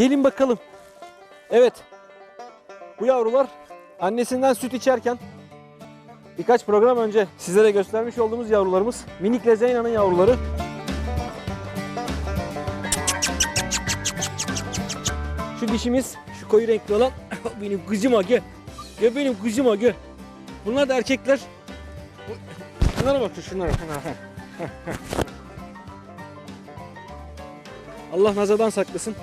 Gelin bakalım. Evet. Bu yavrular annesinden süt içerken birkaç program önce sizlere göstermiş olduğumuz yavrularımız minik Lezeyna'nın yavruları. Şu dişimiz, şu koyu renkli olan benim kızım gel. Gel benim kızım gel. Bunlar da erkekler. Şunlara bak şunlara. Allah nazardan saklasın.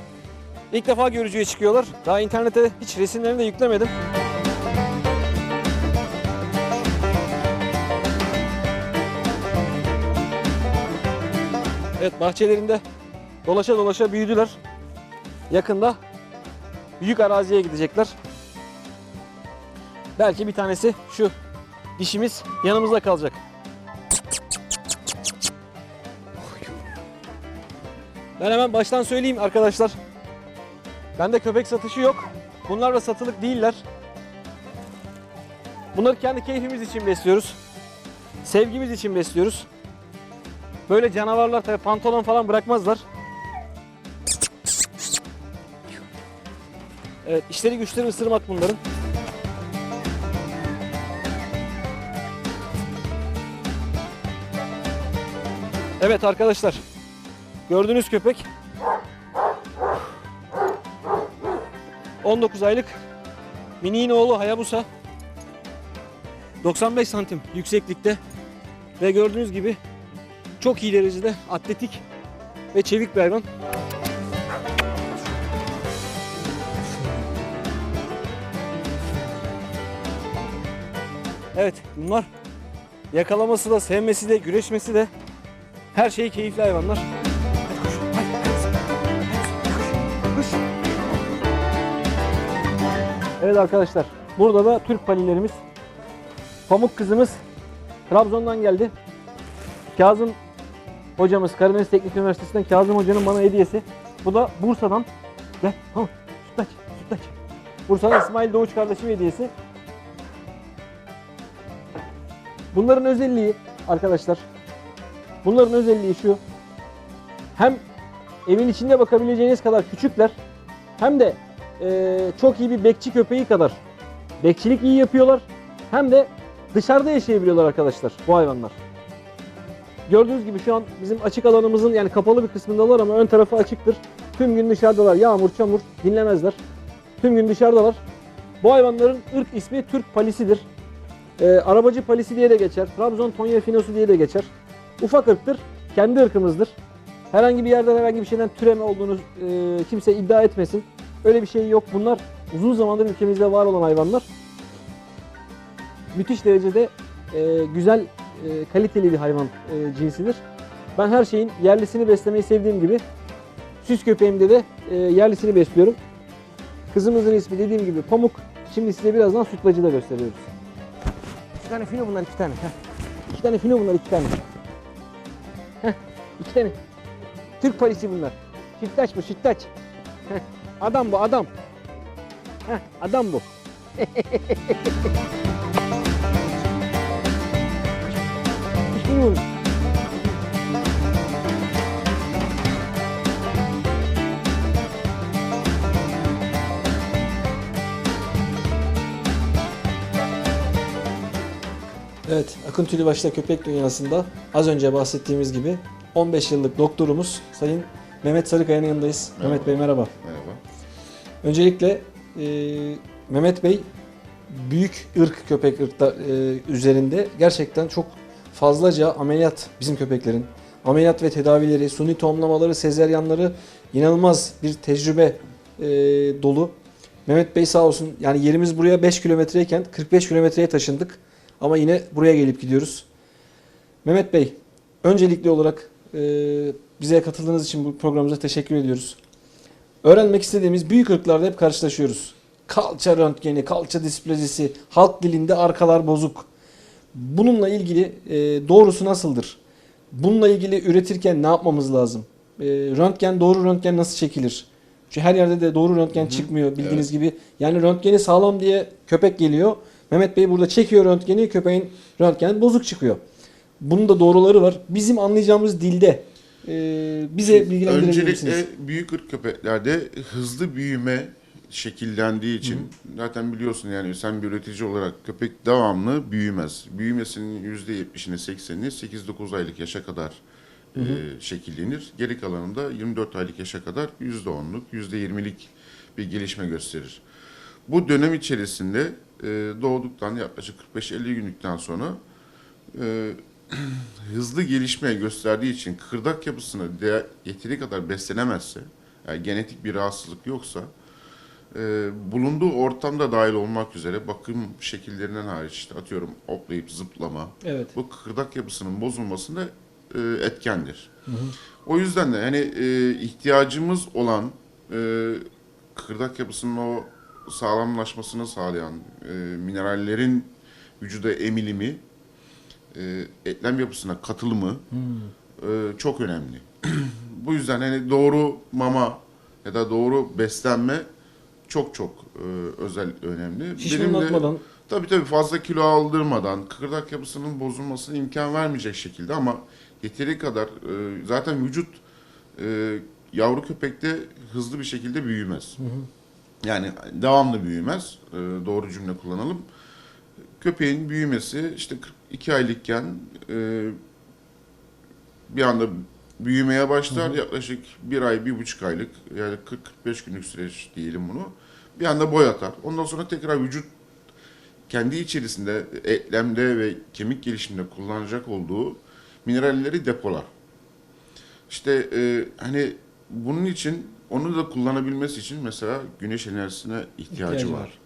İlk defa görücüye çıkıyorlar. Daha internete hiç resimlerini de yüklemedim. Evet bahçelerinde dolaşa dolaşa büyüdüler. Yakında büyük araziye gidecekler. Belki bir tanesi şu dişimiz yanımızda kalacak. Ben hemen baştan söyleyeyim arkadaşlar. Bende köpek satışı yok. Bunlar da satılık değiller. Bunları kendi keyfimiz için besliyoruz. Sevgimiz için besliyoruz. Böyle canavarlar tabii pantolon falan bırakmazlar. Evet, işleri güçleri ısırmak bunların. Evet arkadaşlar. Gördüğünüz köpek 19 aylık miniğin oğlu Hayabusa 95 santim yükseklikte ve gördüğünüz gibi çok iyi derecede atletik ve çevik bir hayvan. Evet bunlar yakalaması da sevmesi de güreşmesi de her şeyi keyifli hayvanlar. Evet arkadaşlar burada da Türk panilerimiz. Pamuk kızımız Trabzon'dan geldi. Kazım hocamız Karadeniz Teknik Üniversitesi'nden Kazım hocanın bana hediyesi. Bu da Bursa'dan. Gel tamam sütlaç sütlaç. Bursa'dan İsmail Doğuç kardeşim hediyesi. Bunların özelliği arkadaşlar. Bunların özelliği şu. Hem evin içinde bakabileceğiniz kadar küçükler hem de eee, çok iyi bir bekçi köpeği kadar bekçilik iyi yapıyorlar. Hem de dışarıda yaşayabiliyorlar arkadaşlar bu hayvanlar. Gördüğünüz gibi şu an bizim açık alanımızın yani kapalı bir kısmındalar ama ön tarafı açıktır. Tüm gün dışarıdalar. Yağmur, çamur dinlemezler. Tüm gün dışarıdalar. Bu hayvanların ırk ismi Türk palisidir. Ee, arabacı palisi diye de geçer. Trabzon Tonya Finosu diye de geçer. Ufak ırktır. Kendi ırkımızdır. Herhangi bir yerden herhangi bir şeyden türeme olduğunu e, kimse iddia etmesin. Öyle bir şey yok. Bunlar uzun zamandır ülkemizde var olan hayvanlar. Müthiş derecede e, güzel, e, kaliteli bir hayvan e, cinsidir. Ben her şeyin yerlisini beslemeyi sevdiğim gibi süs köpeğimde de e, yerlisini besliyorum. Kızımızın ismi dediğim gibi Pamuk. Şimdi size birazdan sütlacı da gösteriyoruz. İki tane fino bunlar iki tane. Heh. İki tane fino bunlar iki tane. Heh. İki tane. Türk polisi bunlar. Sütlaç bu sütlaç. Heh. Adam bu adam. Heh. Adam bu. Evet, Akın Tülibaş'ta köpek dünyasında az önce bahsettiğimiz gibi 15 yıllık doktorumuz Sayın Mehmet Sarıkaya'nın yanındayız. Mehmet Bey merhaba. Merhaba. Öncelikle e, Mehmet Bey büyük ırk köpek ırkta, e, üzerinde gerçekten çok fazlaca ameliyat bizim köpeklerin. Ameliyat ve tedavileri, suni tohumlamaları, sezeryanları inanılmaz bir tecrübe e, dolu. Mehmet Bey sağ olsun yani yerimiz buraya 5 kilometreyken 45 kilometreye taşındık. Ama yine buraya gelip gidiyoruz. Mehmet Bey, öncelikli olarak e, bize katıldığınız için bu programımıza teşekkür ediyoruz. Öğrenmek istediğimiz büyük ırklarda hep karşılaşıyoruz. Kalça röntgeni, kalça displazisi, halk dilinde arkalar bozuk. Bununla ilgili e, doğrusu nasıldır? Bununla ilgili üretirken ne yapmamız lazım? E, röntgen, doğru röntgen nasıl çekilir? Çünkü her yerde de doğru röntgen çıkmıyor bildiğiniz gibi. Yani röntgeni sağlam diye köpek geliyor. Mehmet Bey burada çekiyor röntgeni, köpeğin röntgeni bozuk çıkıyor. Bunun da doğruları var. Bizim anlayacağımız dilde bize bilgilendirebilir misiniz? Öncelikle büyük ırk köpeklerde hızlı büyüme şekillendiği için zaten biliyorsun yani sen bir üretici olarak köpek devamlı büyümez. Büyümesinin %70'ine 80'ini 8-9 aylık yaşa kadar e, şekillenir. Geri kalanında 24 aylık yaşa kadar %10'luk, %20'lik bir gelişme gösterir. Bu dönem içerisinde e, doğduktan yaklaşık 45-50 günlükten sonra e, hızlı gelişme gösterdiği için kıkırdak yapısını de, yeteri kadar beslenemezse, yani genetik bir rahatsızlık yoksa, e, bulunduğu ortamda dahil olmak üzere bakım şekillerinden hariç işte atıyorum hoplayıp zıplama, Evet. bu kıkırdak yapısının bozulmasında e, etkendir. Hı hı. O yüzden de hani e, ihtiyacımız olan e, kıkırdak yapısının o sağlamlaşmasını sağlayan e, minerallerin vücuda emilimi, e, eklem yapısına katılımı Hmm. e, çok önemli. Bu yüzden hani doğru mama ya da doğru beslenme çok çok e, özel önemli. Şişmanlatmadan Tabii tabii fazla kilo aldırmadan, kıkırdak yapısının bozulmasına imkan vermeyecek şekilde ama yeteri kadar e, zaten vücut e, yavru köpekte hızlı bir şekilde büyümez. Hı hı. Yani devamlı büyümez. E, doğru cümle kullanalım. Köpeğin büyümesi işte 42 aylıkken e, bir anda büyümeye başlar. Hı hı. Yaklaşık bir ay, bir buçuk aylık yani 40-45 günlük süreç diyelim bunu. Bir anda boy atar. Ondan sonra tekrar vücut kendi içerisinde etlemde ve kemik gelişiminde kullanacak olduğu mineralleri depolar. İşte e, hani bunun için onu da kullanabilmesi için mesela güneş enerjisine ihtiyacı, İhtiyacı var. var.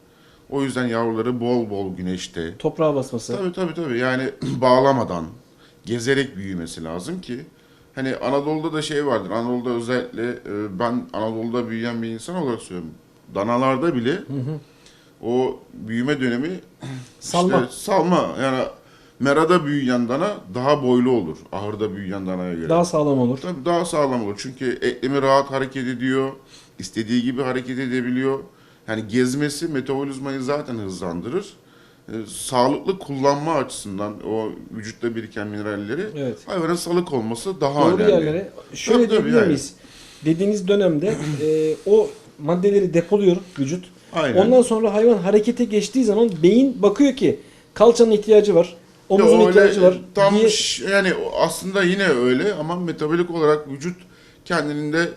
O yüzden yavruları bol bol güneşte, toprağa basması. Tabii tabii tabii. Yani bağlamadan, gezerek büyümesi lazım ki hani Anadolu'da da şey vardır. Anadolu'da özellikle e, ben Anadolu'da büyüyen bir insan olarak söylüyorum. Danalarda bile Hı hı. o büyüme dönemi Salma. işte salma yani merada büyüyen dana daha boylu olur. Ahırda büyüyen danaya göre. Daha sağlam olur. Tabii daha sağlam olur. Çünkü eklemi rahat hareket ediyor. istediği gibi hareket edebiliyor. Yani gezmesi metabolizmayı zaten hızlandırır. Ee, sağlıklı kullanma açısından o vücutta biriken mineralleri Evet. hayvanın salık olması daha Doğru önemli. yerlere. Şöyle Tabii, diyebilir yani. miyiz? Dediğiniz dönemde e, o maddeleri depoluyor vücut. Aynen. Ondan sonra hayvan harekete geçtiği zaman beyin bakıyor ki kalçanın ihtiyacı var. Omuzun öyle ihtiyacı var. Tam diye- yani aslında yine öyle ama metabolik olarak vücut kendini de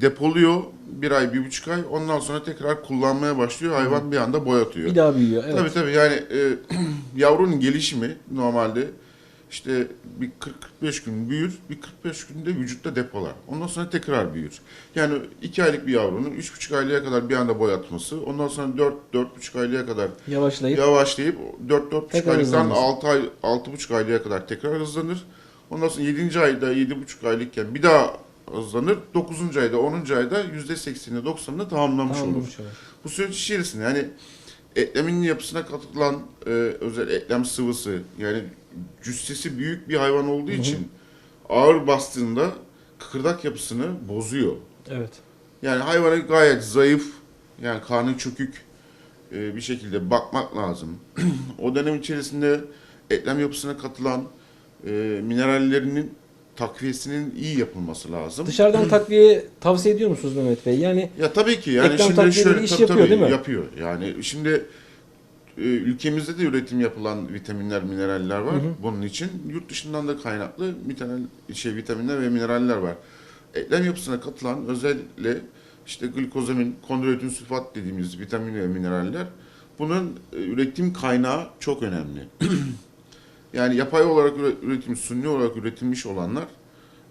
depoluyor bir ay, bir buçuk ay. Ondan sonra tekrar kullanmaya başlıyor. Hayvan bir anda boy atıyor. bir daha büyüyor. Evet. Tabii tabii yani e, yavrunun gelişimi normalde işte bir 40-45 gün büyür, bir 45 günde vücutta depolar. Ondan sonra tekrar büyür. Yani 2 aylık bir yavrunun 3,5 aylığa kadar bir anda boy atması, ondan sonra 4 4,5 aylığa kadar Yavaşlayıp yavaşlayıp 4-4,5 Tekrar aylıktan hızlanması. 6 ay 6,5 aylığa kadar tekrar hızlanır. Ondan sonra 7. ayda 7,5 aylıkken bir daha hızlanır. 9. ayda 10. ayda %80'ini 90'ını tamamlamış olur. tamamlamış olur. Bu süreç içerisinde yani eklemin yapısına katılan e, özel eklem sıvısı yani cüssesi büyük bir hayvan olduğu Hı hı. için ağır bastığında kıkırdak yapısını bozuyor. Evet. Yani hayvana gayet zayıf yani karnı çökük e, bir şekilde bakmak lazım. o dönem içerisinde eklem yapısına katılan e, minerallerinin takviyesinin iyi yapılması lazım. Dışarıdan takviye tavsiye ediyor musunuz Mehmet Bey? Yani Ya tabii ki yani Eklem şimdi şöyle iş tabii, yapıyor, tabii, değil mi? Yapıyor. Yani şimdi e, ülkemizde de üretim yapılan vitaminler, mineraller var. Bunun için yurt dışından da kaynaklı vitamin şey vitaminler ve mineraller var. Eklem yapısına katılan özellikle işte glikozamin, kondroitin sülfat dediğimiz vitamin ve mineraller bunun e, üretim kaynağı çok önemli. yani yapay olarak üre- üretilmiş, suni olarak üretilmiş olanlar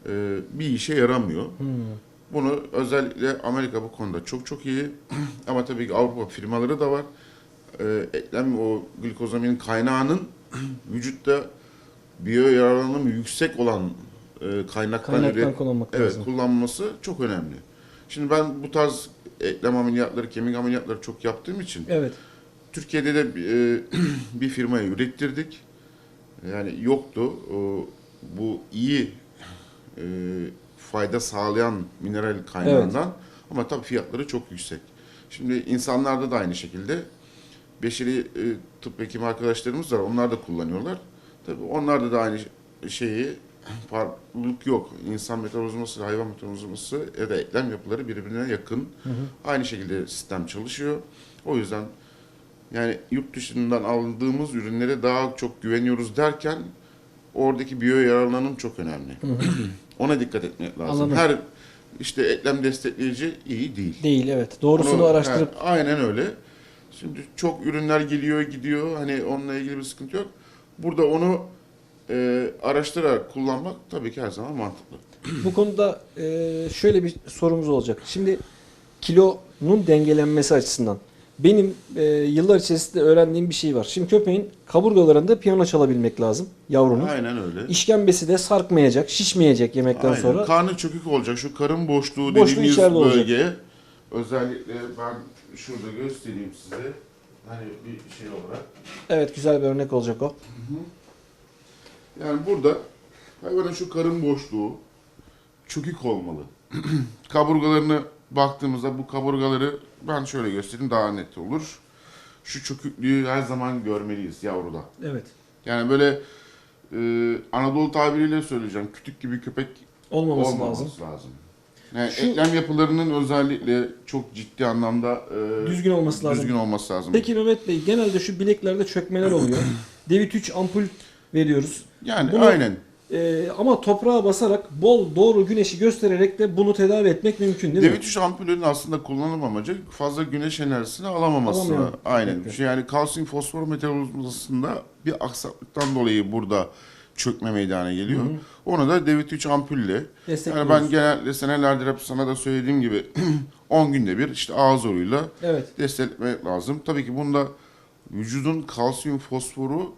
e, bir işe yaramıyor. hmm, Bunu özellikle Amerika bu konuda çok çok iyi. Ama tabii ki Avrupa firmaları da var. Ee, eklem o glikozamin kaynağının vücutta biyo yararlanımı yüksek olan e, kaynaktan kaynaktan kullanmak evet, lazım. kullanması çok önemli. Şimdi ben bu tarz eklem ameliyatları, kemik ameliyatları çok yaptığım için Evet. Türkiye'de de e, bir firmayı ürettirdik. Yani yoktu. O, bu iyi e, fayda sağlayan mineral kaynağından ama tabii fiyatları çok yüksek. Şimdi insanlarda da aynı şekilde beşeri e, tıp hekimi arkadaşlarımız var. Onlar da kullanıyorlar. Tabii onlar da, aynı şeyi farklılık yok. İnsan metabolizması, hayvan metabolizması ya da eklem yapıları birbirine yakın. Aynı şekilde sistem çalışıyor. O yüzden yani yurt dışından aldığımız ürünlere daha çok güveniyoruz derken oradaki biyo yararlanım çok önemli. Ona dikkat etmek lazım. Anladım. Her işte eklem destekleyici iyi değil. Değil evet. Doğrusunu Onu- araştırıp ha, aynen öyle. Şimdi çok ürünler geliyor gidiyor. Hani onunla ilgili bir sıkıntı yok. Burada onu e, araştırarak kullanmak tabii ki her zaman mantıklı. Bu konuda e, şöyle bir sorumuz olacak. Şimdi kilonun dengelenmesi açısından benim e, yıllar içerisinde öğrendiğim bir şey var. Şimdi köpeğin kaburgalarında piyano çalabilmek lazım yavrunun. Aynen öyle. İşkembesi de sarkmayacak, şişmeyecek yemekten Aynen. sonra. Karnı çökük olacak. Şu karın boşluğu Boşluğu dediğimiz içeride olacak. bölge. Özellikle ben şurada göstereyim size. Hani bir şey olarak. Evet güzel bir örnek olacak o. Yani burada hayvanın şu karın boşluğu çökük olmalı. Kaburgalarını baktığımızda bu kaburgaları ben şöyle göstereyim daha net olur. Şu çöküklüğü her zaman görmeliyiz yavruda. Evet. Yani böyle e, Anadolu tabiriyle söyleyeceğim. Kütük gibi köpek Olmaması, olmaması lazım. lazım. Yani Şu- eklem yapılarının özellikle çok ciddi anlamda e, Düzgün olması lazım. düzgün olması lazım. Peki Mehmet Bey genelde şu bileklerde çökmeler oluyor. Devit 3 ampul veriyoruz. yani bunu- aynen. Ee, ama toprağa basarak bol doğru güneşi göstererek de bunu tedavi etmek mümkün değil mi? D3 ampulünün aslında kullanım amacı fazla güneş enerjisini alamaması. Alamıyor. Aynen. Peki. Şu Yani kalsiyum fosfor metabolizmasında bir aksaklıktan dolayı burada çökme meydana geliyor. Onu da D3 ampulle. Yani ben genelde senelerdir hep sana da söylediğim gibi 10 günde bir işte ağız oruyla Evet. desteklemek lazım. Tabii ki bunda vücudun kalsiyum fosforu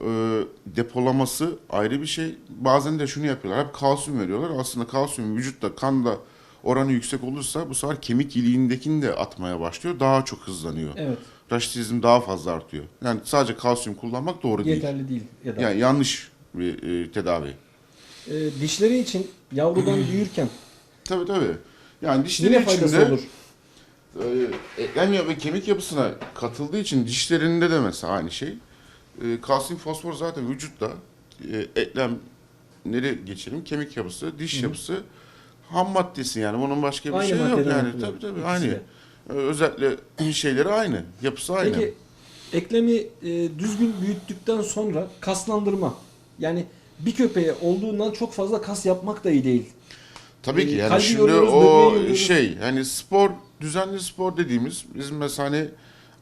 e, depolaması ayrı bir şey. Bazen de şunu yapıyorlar. Hep kalsiyum veriyorlar. Aslında kalsiyum vücutta kanda oranı yüksek olursa bu sefer kemik iliğindekini de atmaya başlıyor. Daha çok hızlanıyor. Evet. Raşitizm daha fazla artıyor. Yani sadece kalsiyum kullanmak doğru değil. Yeterli değil. Ya da. Yani yanlış bir e, tedavi. Ee, dişleri için yavrudan büyürken Tabii tabii. Yani yine dişleri faydası içinde olur. e, eklem ve kemik yapısına katıldığı için dişlerinde de mesela aynı şey. E, kalsiyum fosfor zaten vücutta e, eklemleri geçelim. Kemik yapısı, diş yapısı ham maddesi yani bunun başka bir Aynı şey yok maddeden yani. yapılıyor Tabii tabii ikisi aynı. de. E, özellikle şeyleri aynı. Yapısı aynı. Peki eklemi e, düzgün büyüttükten sonra kaslandırma. Yani bir köpeğe olduğundan çok fazla kas yapmak da iyi değil. Tabii ki Ee, yani kalbi şimdi yoruyoruz, o böbreği yoruyoruz. şey hani spor düzenli spor dediğimiz bizim mesela hani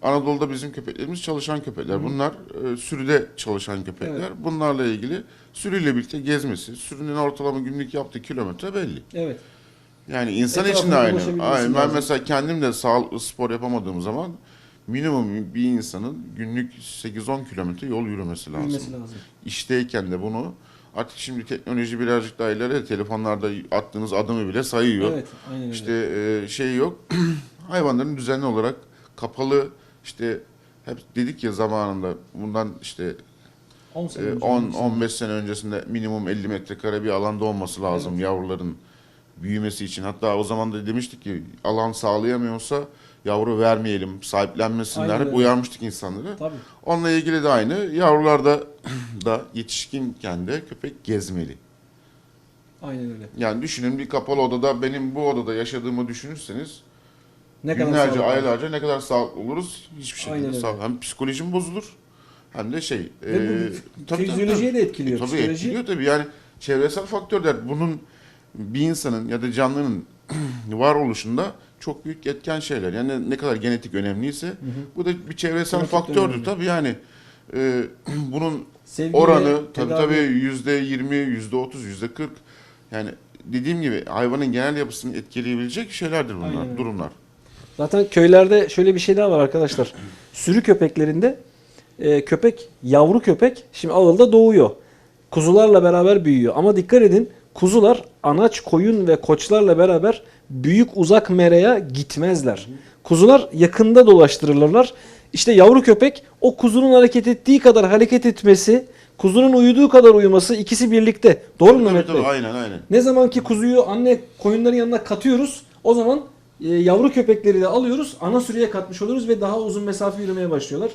Anadolu'da bizim köpeklerimiz çalışan köpekler. Bunlar e, sürüde çalışan köpekler. Evet. Bunlarla ilgili sürüyle birlikte gezmesi, sürünün ortalama günlük yaptığı kilometre belli. Evet. Yani insan Etrafına için de aynı. Aynen. Ben mesela kendim de sağlıklı spor yapamadığım zaman minimum bir insanın günlük 8-10 kilometre yol yürümesi lazım. Bilmesi lazım. İşteyken de bunu artık şimdi teknoloji birazcık daha ileri. Telefonlarda attığınız adımı bile sayıyor. Evet. Aynen öyle. İşte e, şey yok. Hayvanların düzenli olarak kapalı işte hep dedik ya zamanında bundan işte 10 sene e, önce, 10 on sene. 15 sene öncesinde minimum 50 metrekare bir alanda olması lazım yavruların büyümesi için. Hatta o zaman da demiştik ki alan sağlayamıyorsa yavru vermeyelim, sahiplenmesinler. Aynen Hep uyarmıştık insanları. Tabii. Onunla ilgili de aynı. Yavrularda da yetişkinken de köpek gezmeli. Aynen öyle. Yani düşünün bir kapalı odada benim bu odada yaşadığımı düşünürseniz Ne kadar günlerce, sağlıklı. aylarca ne kadar sağlıklı oluruz hiçbir Aynen şekilde öyle. sağlıklı. Hem psikolojim bozulur hem de şey. Ve bu e, fizyolojiye de etkiliyor. tabii Psikoloji- etkiliyor tabii yani çevresel faktörler bunun bir insanın ya da canlının varoluşunda çok büyük etken şeyler. Yani ne kadar genetik önemliyse bu da bir çevresel Genetik de faktördür önemli. tabii yani. e, bunun Sevgi oranı tabii tedavi- tabii yüzde yirmi, yüzde otuz, yüzde kırk. Yani dediğim gibi hayvanın genel yapısını etkileyebilecek şeylerdir bunlar, Aynen öyle. durumlar. Zaten köylerde şöyle bir şey daha var arkadaşlar. Sürü köpeklerinde e, köpek, yavru köpek şimdi ağılda doğuyor. Kuzularla beraber büyüyor. Ama dikkat edin kuzular anaç koyun ve koçlarla beraber büyük uzak meraya gitmezler. Kuzular yakında dolaştırılırlar. İşte yavru köpek o kuzunun hareket ettiği kadar hareket etmesi, kuzunun uyuduğu kadar uyuması ikisi birlikte. Doğru mu Mehmet Bey? aynen aynen. Ne zaman ki kuzuyu anne koyunların yanına katıyoruz o zaman yavru köpekleri de alıyoruz ana sürüye katmış oluyoruz ve daha uzun mesafe yürümeye başlıyorlar.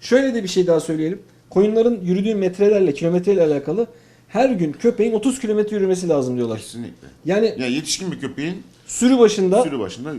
Şöyle de bir şey daha söyleyelim. Koyunların yürüdüğü metrelerle kilometreyle alakalı her gün köpeğin 30 kilometre yürümesi lazım diyorlar. Kesinlikle. Yani Yani yetişkin bir köpeğin sürü başında sürü başında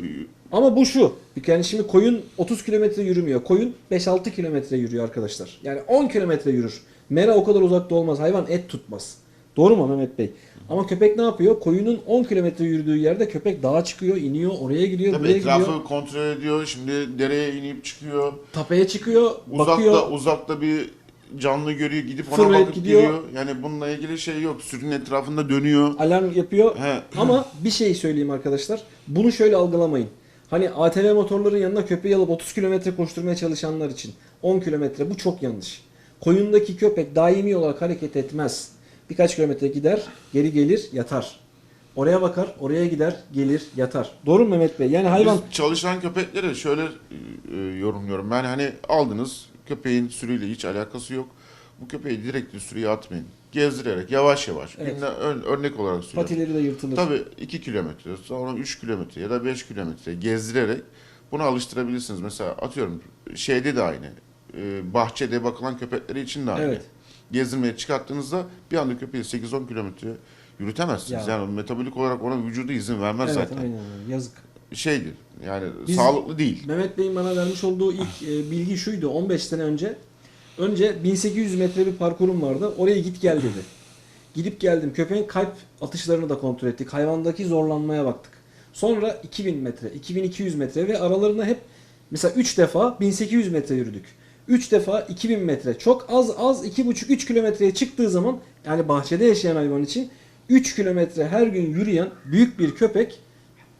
ama bu şu. Yani şimdi koyun 30 kilometre yürümüyor. Koyun 5-6 kilometre yürüyor arkadaşlar. Yani 10 kilometre yürür. Mera o kadar uzakta olmaz. Hayvan et tutmaz. Doğru mu Mehmet Bey? Ama köpek ne yapıyor? Koyunun 10 kilometre yürüdüğü yerde köpek dağa çıkıyor, iniyor, oraya gidiyor, tabii buraya etrafı gidiyor. kontrol ediyor. Şimdi dereye inip çıkıyor. Tapeye çıkıyor, Uzakta bakıyor. uzakta bir canlı görüyor gidip ona Fırlayıp bakıp gidiyor. geliyor. Yani bununla ilgili şey yok. Sürünün etrafında dönüyor. alarm yapıyor. He. Ama bir şey söyleyeyim arkadaşlar. Bunu şöyle algılamayın. Hani ATV motorların yanına köpeği alıp 30 kilometre koşturmaya çalışanlar için 10 kilometre bu çok yanlış. Koyundaki köpek daimi olarak hareket etmez. Birkaç kilometre gider, geri gelir, yatar. Oraya bakar, oraya gider, gelir, yatar. Doğru mu Mehmet Bey? Yani hayvan Biz çalışan köpekleri şöyle e, yorumluyorum. Ben hani aldınız köpeğin sürüyle hiç alakası yok. Bu köpeği direkt sürüye atmayın. Gezdirerek yavaş yavaş. Evet. Birine ör- örnek olarak söylüyorum. patileri de yırtılır. Tabii 2 kilometre, sonra 3 kilometre ya da 5 kilometre gezdirerek bunu alıştırabilirsiniz. Mesela atıyorum şeyde de aynı. e, bahçede bakılan köpekleri için de aynı. Evet. Gezdirmeye çıkarttığınızda bir anda köpeği 8-10 kilometre yürütemezsiniz. Ya. Yani metabolik olarak ona vücudu izin vermez Evet, zaten. aynen. Yazık. Şeydir yani Biz- sağlıklı değil. Mehmet Bey'in bana vermiş olduğu ilk e, bilgi şuydu 15 sene önce. Önce 1800 metre bir parkurum vardı. Oraya git gel dedi. Gidip geldim. Köpeğin kalp atışlarını da kontrol ettik. Hayvandaki zorlanmaya baktık. Sonra 2000 metre, 2200 metre ve aralarında hep mesela 3 defa 1800 metre yürüdük. 3 defa 2000 metre. Çok az az 2,5-3 kilometreye çıktığı zaman yani bahçede yaşayan hayvan için 3 kilometre her gün yürüyen büyük bir köpek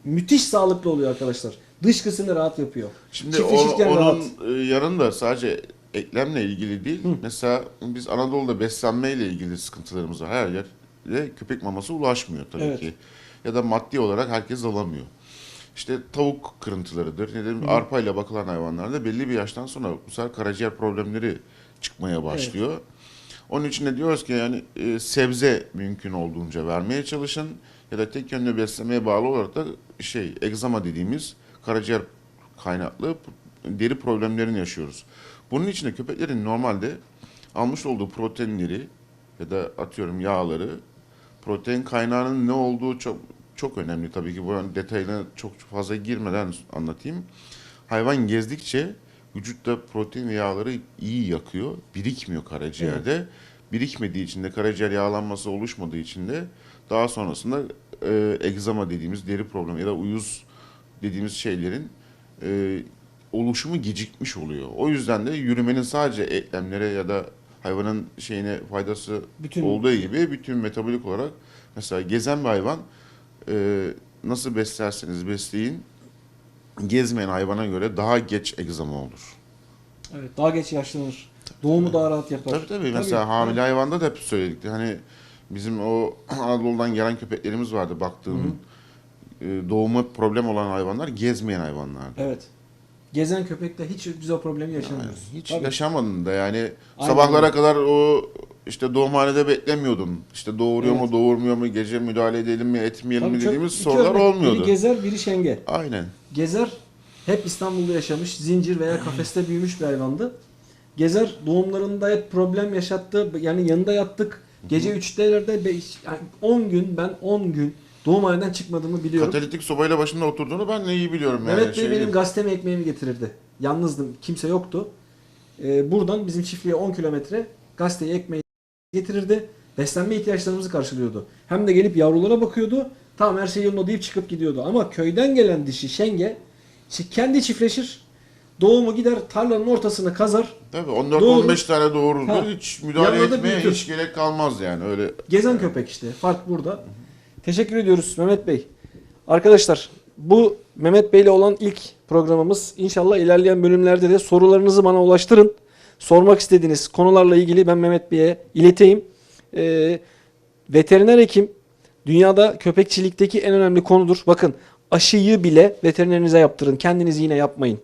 müthiş sağlıklı oluyor arkadaşlar. Dışkısını rahat yapıyor. Şimdi o, rahat. onun e, yanında sadece eklemle ilgili değil. Mesela biz Anadolu'da beslenmeyle ilgili sıkıntılarımız var. Her yerde köpek maması ulaşmıyor tabii Evet. ki. Ya da maddi olarak herkes alamıyor. İşte tavuk kırıntılarıdır. Ne diyeyim, arpayla bakılan hayvanlarda belli bir yaştan sonra bu sefer karaciğer problemleri çıkmaya başlıyor. Onun için de diyoruz ki yani e, sebze mümkün olduğunca vermeye çalışın ya da tek yönlü beslemeye bağlı olarak da şey egzama dediğimiz karaciğer kaynaklı deri problemlerini yaşıyoruz. Bunun için de köpeklerin normalde almış olduğu proteinleri ya da atıyorum yağları protein kaynağının ne olduğu çok çok önemli tabii ki. Bu detayına çok fazla girmeden anlatayım. Hayvan gezdikçe vücutta protein ve yağları iyi yakıyor. Birikmiyor karaciğerde. Birikmediği için de karaciğer yağlanması oluşmadığı için de daha sonrasında e, egzama dediğimiz deri problemi ya da uyuz dediğimiz şeylerin e, oluşumu gecikmiş oluyor. O yüzden de yürümenin sadece eklemlere ya da hayvanın şeyine faydası Bütün- olduğu gibi bütün metabolik olarak mesela gezen bir hayvan e, nasıl beslerseniz besleyin gezmeyen hayvana göre daha geç egzama olur. Evet, daha geç yaşlanır. Doğumu daha rahat yapar. Tabii tabii. Mesela hamile hayvanda da hep söyledik. Hani bizim o Anadolu'dan gelen köpeklerimiz vardı baktığım. e, doğumu problem olan hayvanlar gezmeyen hayvanlardı. Evet. Gezen köpekte hiç o problemi yaşamıyoruz. Hiç Tabii. yaşamadın da yani Aynen sabahlara kadar o işte doğumhanede beklemiyordun. İşte doğuruyor Evet. mu doğurmuyor mu gece müdahale edelim mi etmeyelim Tabii mi çok- dediğimiz iki sorular örnek. olmuyordu. Biri gezer, biri şenge. Aynen. Gezer hep İstanbul'da yaşamış, zincir veya kafeste büyümüş bir hayvandı. Gezer doğumlarında hep problem yaşattı. Yani yanında yattık. Gece 3'telerde beş- yani 10 gün ben 10 gün doğumhaneden çıkmadığımı biliyorum. Katalitik sobayla başında oturduğunu ben de iyi biliyorum yani. Mehmet Bey Şey benim değil. gazeteme ekmeğimi getirirdi. Yalnızdım. Kimse yoktu. Ee, buradan bizim çiftliğe 10 kilometre gazeteyi ekmeği getirirdi. Beslenme ihtiyaçlarımızı karşılıyordu. Hem de gelip yavrulara bakıyordu. Tamam her şey yolunda deyip çıkıp gidiyordu. Ama köyden gelen dişi şenge kendi çiftleşir. Doğumu gider tarlanın ortasını kazar. Tabii Doğru. 14-15 tane doğururdu. Ha. Hiç müdahale Yanına etmeye büyütür. hiç gerek kalmaz yani öyle. Gezen köpek işte. Fark burada. Teşekkür ediyoruz Mehmet Bey. Arkadaşlar bu Mehmet Bey ile olan ilk programımız. İnşallah ilerleyen bölümlerde de sorularınızı bana ulaştırın. Sormak istediğiniz konularla ilgili ben Mehmet Bey'e ileteyim. Ee, veteriner hekim dünyada köpekçilikteki en önemli konudur. Bakın aşıyı bile veterinerinize yaptırın. Kendiniz yine yapmayın.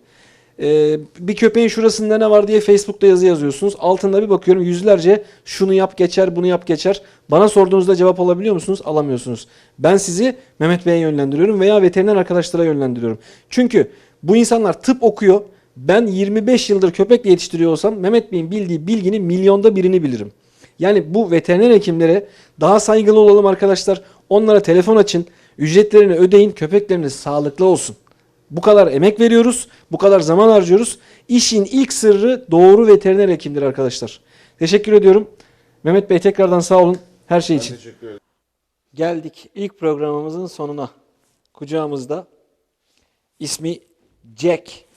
Ee, bir köpeğin şurasında ne var diye Facebook'ta yazı yazıyorsunuz. Altında bir bakıyorum yüzlerce şunu yap geçer, bunu yap geçer. Bana sorduğunuzda cevap alabiliyor musunuz? Alamıyorsunuz. Ben sizi Mehmet Bey'e yönlendiriyorum veya veteriner arkadaşlara yönlendiriyorum. Çünkü bu insanlar tıp okuyor. Ben 25 yıldır köpekle yetiştiriyor olsam Mehmet Bey'in bildiği bilginin milyonda birini bilirim. Yani bu veteriner hekimlere daha saygılı olalım arkadaşlar. Onlara telefon açın. Ücretlerini ödeyin. Köpekleriniz sağlıklı olsun. Bu kadar emek veriyoruz. Bu kadar zaman harcıyoruz. İşin ilk sırrı doğru veteriner hekimdir arkadaşlar. Teşekkür ediyorum. Mehmet Bey tekrardan sağ olun her şey için. Teşekkür ederim. Geldik ilk programımızın sonuna. Kucağımızda ismi Jack.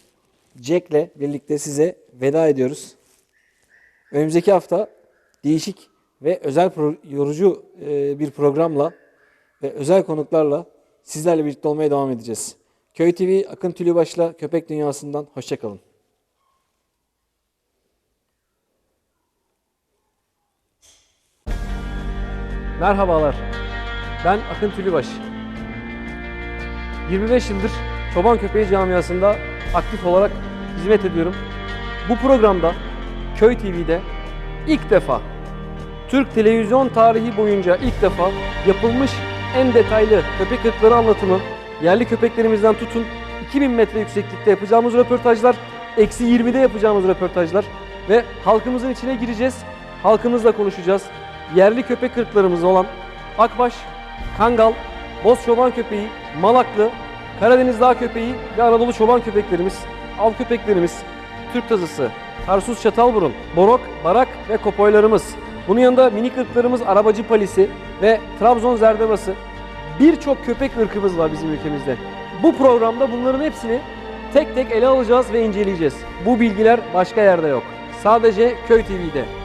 Jack'le birlikte size veda ediyoruz. Önümüzdeki hafta değişik ve özel yorucu e, bir programla ve özel konuklarla sizlerle birlikte olmaya devam edeceğiz. Köy TV Akın Tülübaş'la Köpek Dünyası'ndan hoşçakalın. Merhabalar. Ben Akın Tülübaş. 25 yıldır çoban köpeği camiasında aktif olarak hizmet ediyorum. Bu programda Köy TV'de ilk defa Türk televizyon tarihi boyunca ilk defa yapılmış en detaylı köpek ırkları anlatımı, yerli köpeklerimizden tutun 2000 metre yükseklikte yapacağımız röportajlar, eksi 20'de yapacağımız röportajlar ve halkımızın içine gireceğiz, halkımızla konuşacağız. Yerli köpek ırklarımız olan Akbaş, Kangal, Boz çoban köpeği, Malaklı, Karadeniz dağ köpeği ve Anadolu çoban köpeklerimiz, av köpeklerimiz, Türk tazısı, Tarsus çatalburun, borok, barak ve kopoylarımız. Bunun yanında minik ırklarımız arabacı palisi ve Trabzon zerdevası. Birçok köpek ırkımız var bizim ülkemizde. Bu programda bunların hepsini tek tek ele alacağız ve inceleyeceğiz. Bu bilgiler başka yerde yok. Sadece Köy TV'de.